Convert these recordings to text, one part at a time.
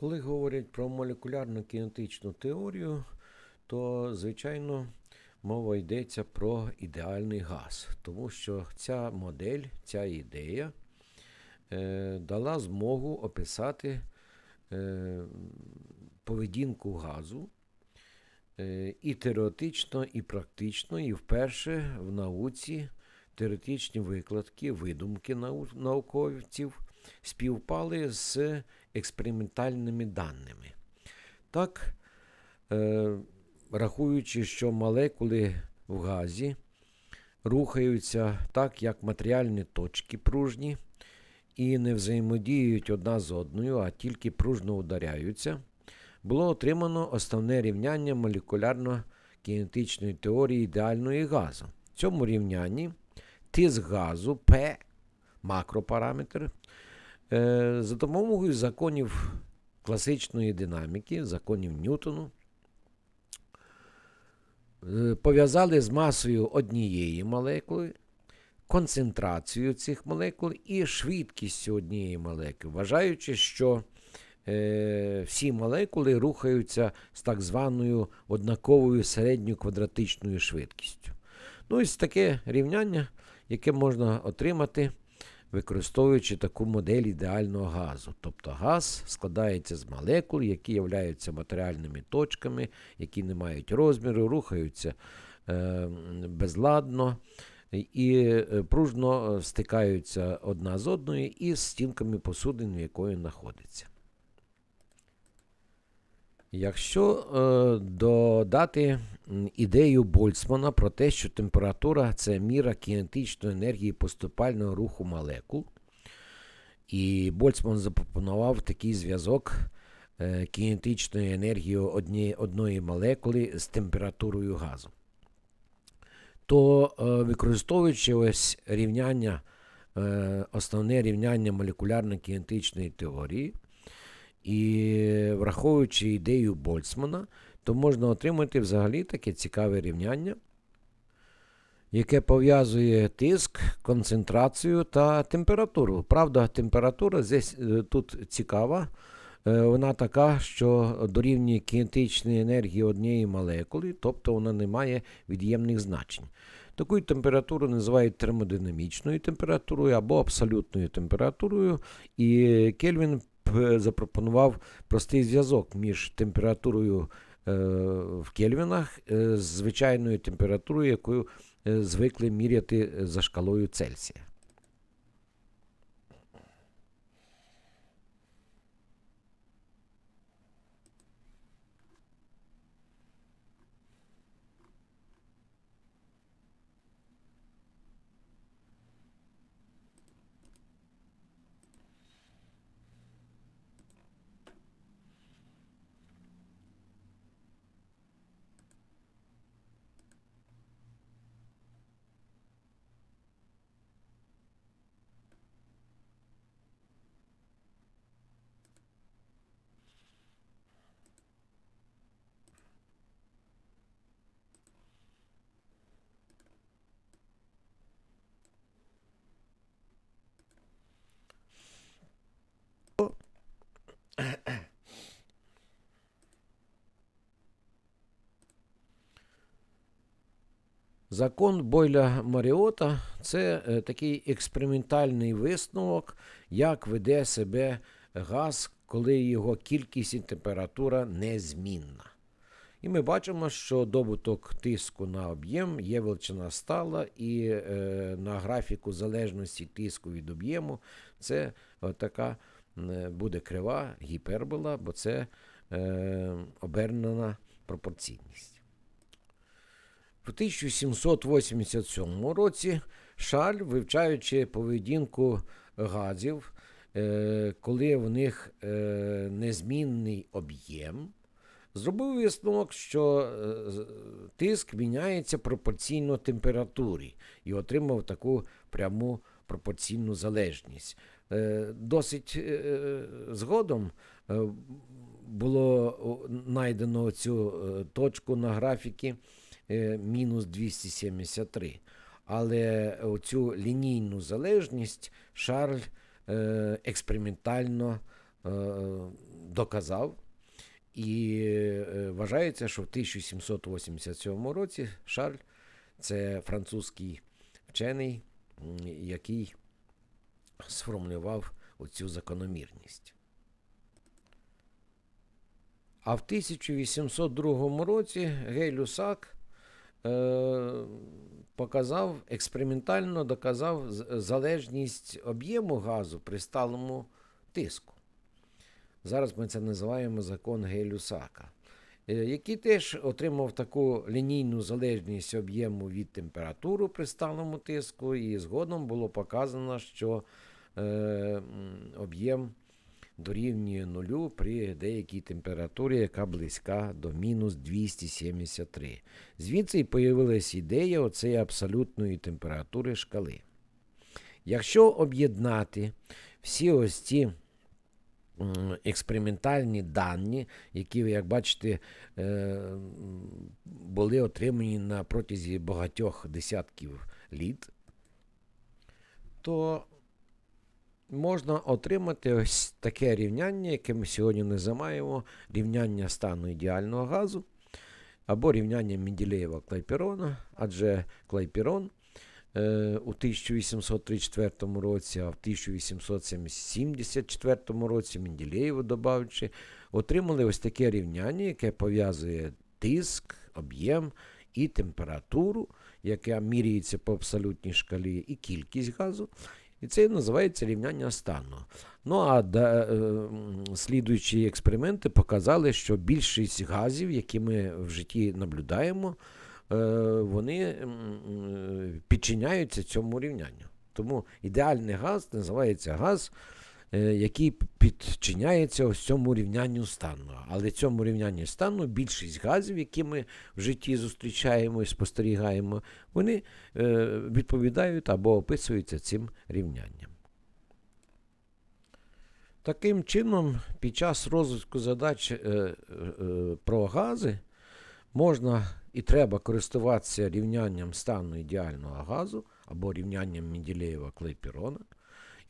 Коли говорять про молекулярну кінетичну теорію, то, звичайно, мова йдеться про ідеальний газ, тому що ця модель, ця ідея е, дала змогу описати е, поведінку газу е, і теоретично, і практично, і вперше в науці теоретичні викладки, видумки науковців співпали з експериментальними даними. Так, е, рахуючи, що молекули в газі рухаються так, як матеріальні точки пружні, і не взаємодіють одна з одною, а тільки пружно ударяються, було отримано основне рівняння молекулярно-кінетичної теорії ідеальної газу. В цьому рівнянні тиск газу P, макропараметр, за допомогою законів класичної динаміки, законів Ньютону, е, пов'язали з масою однієї молекули, концентрацією цих молекул і швидкістю однієї молекули, вважаючи, що е, всі молекули рухаються з так званою однаковою середньою квадратичною швидкістю. Ну, ось таке рівняння, яке можна отримати, використовуючи таку модель ідеального газу. Тобто газ складається з молекул, які являються матеріальними точками, які не мають розміру, рухаються е, безладно і е, пружно е, стикаються одна з одною із стінками посудин, якої знаходиться. Якщо е, додати ідею Больцмана про те, що температура це міра кінетичної енергії поступального руху молекул, і Больцман запропонував такий зв'язок е, кінетичної енергії одні, одної молекули з температурою газу, то е, використовуючи ось рівняння, е, основне рівняння молекулярно-кінетичної теорії, і враховуючи ідею Больцмана, то можна отримати взагалі таке цікаве рівняння, яке пов'язує тиск, концентрацію та температуру. Правда, температура здесь, е, тут цікава. Е, Вона така, що дорівнює кінетичній енергії однієї молекули, тобто вона не має від'ємних значень. Таку температуру називають термодинамічною температурою або абсолютною температурою, і Кельвін запропонував простий зв'язок між температурою в Кельвінах е, звичайною температурою, якою е, звикли міряти е, за шкалою Цельсія. Закон Бойля Маріота це е, такий експериментальний висновок, як веде себе газ, коли його кількість і температура незмінна. І ми бачимо, що добуток тиску на об'єм є величина стала, і е, на графіку залежності тиску від об'єму це така буде крива гіпербола, бо це е, обернена пропорційність. В 1787 році Шаль, вивчаючи поведінку газів, е, коли в них е, незмінний об'єм, зробив висновок, що е, тиск міняється пропорційно температурі і отримав таку пряму пропорційну залежність. Досить згодом було знайдено цю точку на графіки мінус 273. Але оцю лінійну залежність Шарль е, експериментально е, доказав. І е, вважається, що в 1787 році Шарль це французький вчений, який сформулював оцю закономірність. А в 1802 році Гей Люсак е, показав, експериментально доказав залежність об'єму газу при сталому тиску. Зараз ми це називаємо закон Гей-Люсака, е, який теж отримав таку лінійну залежність об'єму від температури при сталому тиску, і згодом було показано, що е, об'єм дорівнює нулю при деякій температурі, яка близька до мінус 273. Звідси і появилась ідея оцеї абсолютної температури шкали. Якщо об'єднати всі ось ці експериментальні дані, які, як бачите, е, були отримані на протязі багатьох десятків літ, то можна отримати ось таке рівняння, яке ми сьогодні називаємо рівняння стану ідеального газу або рівняння Менделєєва Клайперона, адже Клайперон е, у 1834 році, а в 1874 році Менделєєву добавивши, отримали ось таке рівняння, яке пов'язує тиск, об'єм і температуру, яка міряється по абсолютній шкалі, і кількість газу. І це називається рівняння стану. Ну а да, е, слідуючі експерименти показали, що більшість газів, які ми в житті наблюдаємо, е, вони м, підчиняються цьому рівнянню. Тому ідеальний газ називається газ, е, який підчиняється ось цьому рівнянню стану. Але цьому рівнянню стану більшість газів, які ми в житті зустрічаємо і спостерігаємо, вони е, відповідають або описуються цим рівнянням. Таким чином, під час розвитку задач е, е, е, про гази можна і треба користуватися рівнянням стану ідеального газу або рівнянням Менделєєва Клейпірона.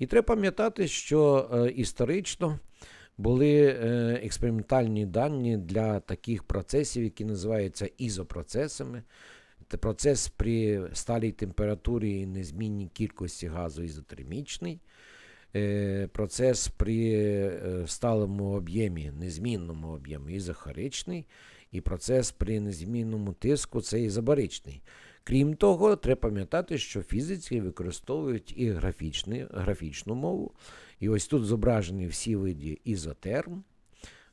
І треба пам'ятати, що е, історично були е, експериментальні дані для таких процесів, які називаються ізопроцесами. Це процес при сталій температурі і незмінній кількості газу ізотермічний. Е, процес при сталому об'ємі, незмінному об'ємі ізохоричний, і процес при незмінному тиску це ізобаричний. Крім того, треба пам'ятати, що фізики використовують і графічні, графічну мову. І ось тут зображені всі види ізотерм.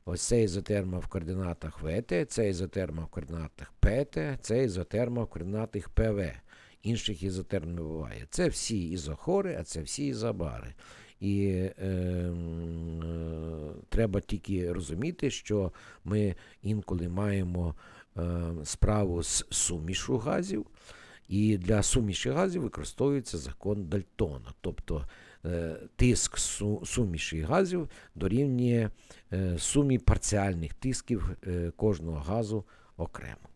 Ось це ізотерма в координатах ВТ, це ізотерма в координатах ПТ, це ізотерма в координатах ПВ. Інших ізотерм не буває. Це всі ізохори, а це всі ізобари. І е, е, треба тільки розуміти, що ми інколи маємо справу з сумішу газів, і для суміші газів використовується закон Дальтона. Тобто е, тиск суміші газів дорівнює е, сумі парціальних тисків е, кожного газу окремо.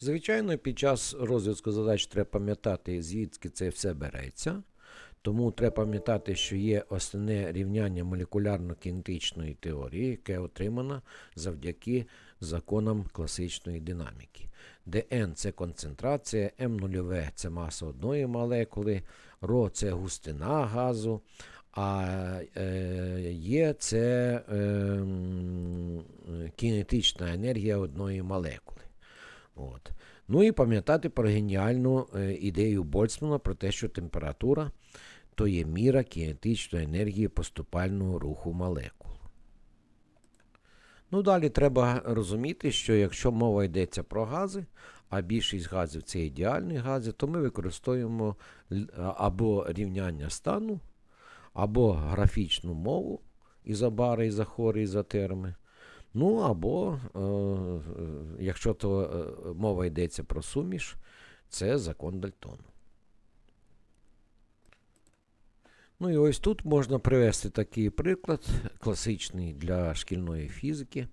Звичайно, під час розв'язку задач треба пам'ятати, звідки це все береться. Тому треба пам'ятати, що є основне рівняння молекулярно-кінетичної теорії, яке отримано завдяки законам класичної динаміки, n це концентрація, m0 це маса одної молекули, ρ це густина газу, а е, це е, кінетична енергія одної молекули. От. Ну і пам'ятати про геніальну е, ідею Больцмана про те, що температура то є міра кінетичної енергії поступального руху молекул. Ну, далі треба розуміти, що якщо мова йдеться про гази, а більшість газів це ідеальні гази, то ми використовуємо або рівняння стану, або графічну мову ізобари, ізохори, ізотерми. Ну, або, е, е, якщо то е, мова йдеться про суміш, це закон Дальтона. Ну і ось тут можна привести такий приклад, класичний для шкільної фізики.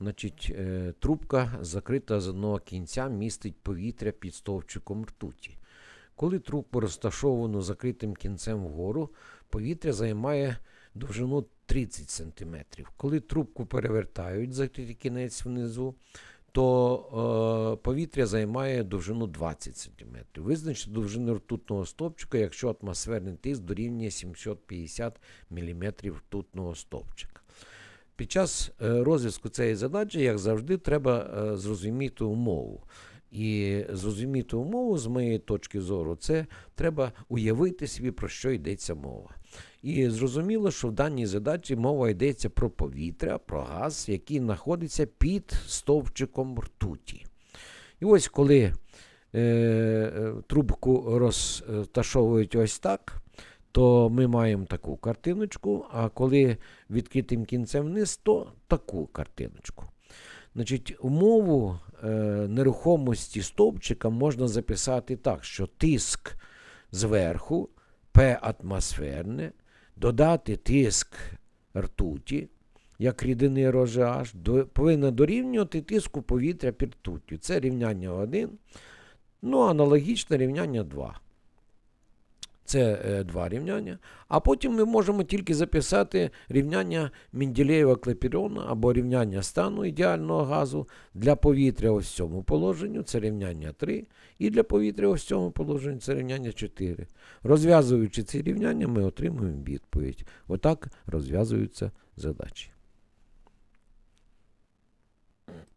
Значить, е, трубка закрита з одного кінця містить повітря під стовпчиком ртуті. Коли трубку розташовано закритим кінцем вгору, повітря займає довжину 30 см. Коли трубку перевертають за кінець внизу, то е, повітря займає довжину 20 см. Визначте довжину ртутного стовпчика, якщо атмосферний тиск дорівнює 750 мм ртутного стовпчика. Під час е, розв'язку цієї задачі, як завжди, треба е, зрозуміти умову. І зрозуміти умову з моєї точки зору, це треба уявити собі, про що йдеться мова. І зрозуміло, що в даній задачі мова йдеться про повітря, про газ, який знаходиться під стовпчиком ртуті. І ось коли е, е, трубку розташовують ось так, то ми маємо таку картиночку, а коли відкритим кінцем вниз, то таку картиночку. Значить, умову е, нерухомості стовпчика можна записати так, що тиск зверху P атмосферне, додати тиск ртуті, як рідини ROGH, до, повинна дорівнювати тиску повітря під ртуттю. Це рівняння 1. Ну, аналогічне рівняння 2. Це е, два рівняння. А потім ми можемо тільки записати рівняння Менделєєва клепірона або рівняння стану ідеального газу для повітря ось в цьому положенню, це рівняння 3, і для повітря ось в цьому положенні це рівняння 4. Розв'язуючи ці рівняння, ми отримуємо відповідь. Отак розв'язуються задачі.